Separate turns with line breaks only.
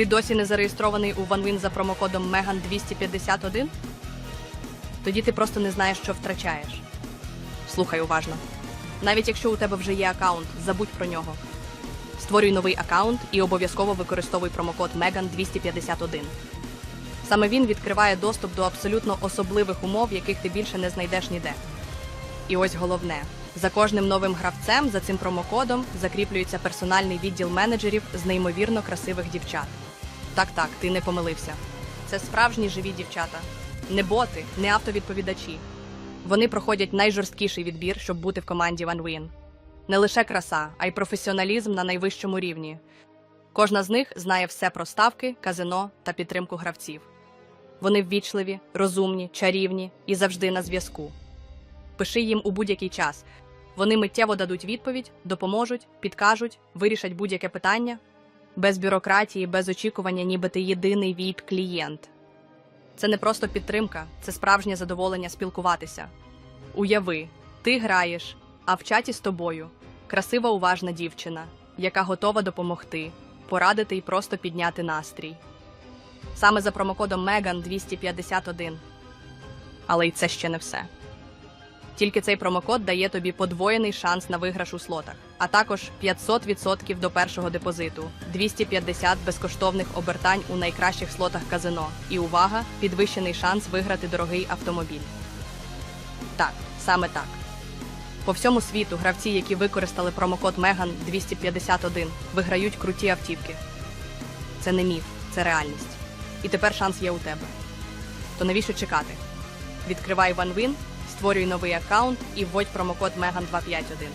Ти досі не зареєстрований у OneWin за промокодом Megan 251? Тоді ти просто не знаєш, що втрачаєш. Слухай уважно. Навіть якщо у тебе вже є аккаунт, забудь про нього. Створюй новий аккаунт і обов'язково використовуй промокод Megan 251. Саме він відкриває доступ до абсолютно особливих умов, яких ти більше не знайдеш ніде. І ось головне: за кожним новим гравцем за цим промокодом закріплюється персональний відділ менеджерів з неймовірно красивих дівчат. Так, так, ти не помилився. Це справжні живі дівчата, не боти, не автовідповідачі. Вони проходять найжорсткіший відбір, щоб бути в команді OneWin. Не лише краса, а й професіоналізм на найвищому рівні. Кожна з них знає все про ставки, казино та підтримку гравців. Вони ввічливі, розумні, чарівні і завжди на зв'язку. Пиши їм у будь-який час. Вони миттєво дадуть відповідь, допоможуть, підкажуть, вирішать будь-яке питання. Без бюрократії, без очікування, ніби ти єдиний віп клієнт. Це не просто підтримка, це справжнє задоволення спілкуватися. Уяви, ти граєш, а в чаті з тобою красива уважна дівчина, яка готова допомогти, порадити і просто підняти настрій. Саме за промокодом Megan 251. Але й це ще не все. Тільки цей промокод дає тобі подвоєний шанс на виграш у слотах, а також 500% до першого депозиту, 250 безкоштовних обертань у найкращих слотах казино. І увага, підвищений шанс виграти дорогий автомобіль. Так, саме так. По всьому світу гравці, які використали промокод Megan 251, виграють круті автівки. Це не міф, це реальність. І тепер шанс є у тебе. То навіщо чекати? Відкривай OneWin, створюй новий аккаунт і вводь промокод Megan 251.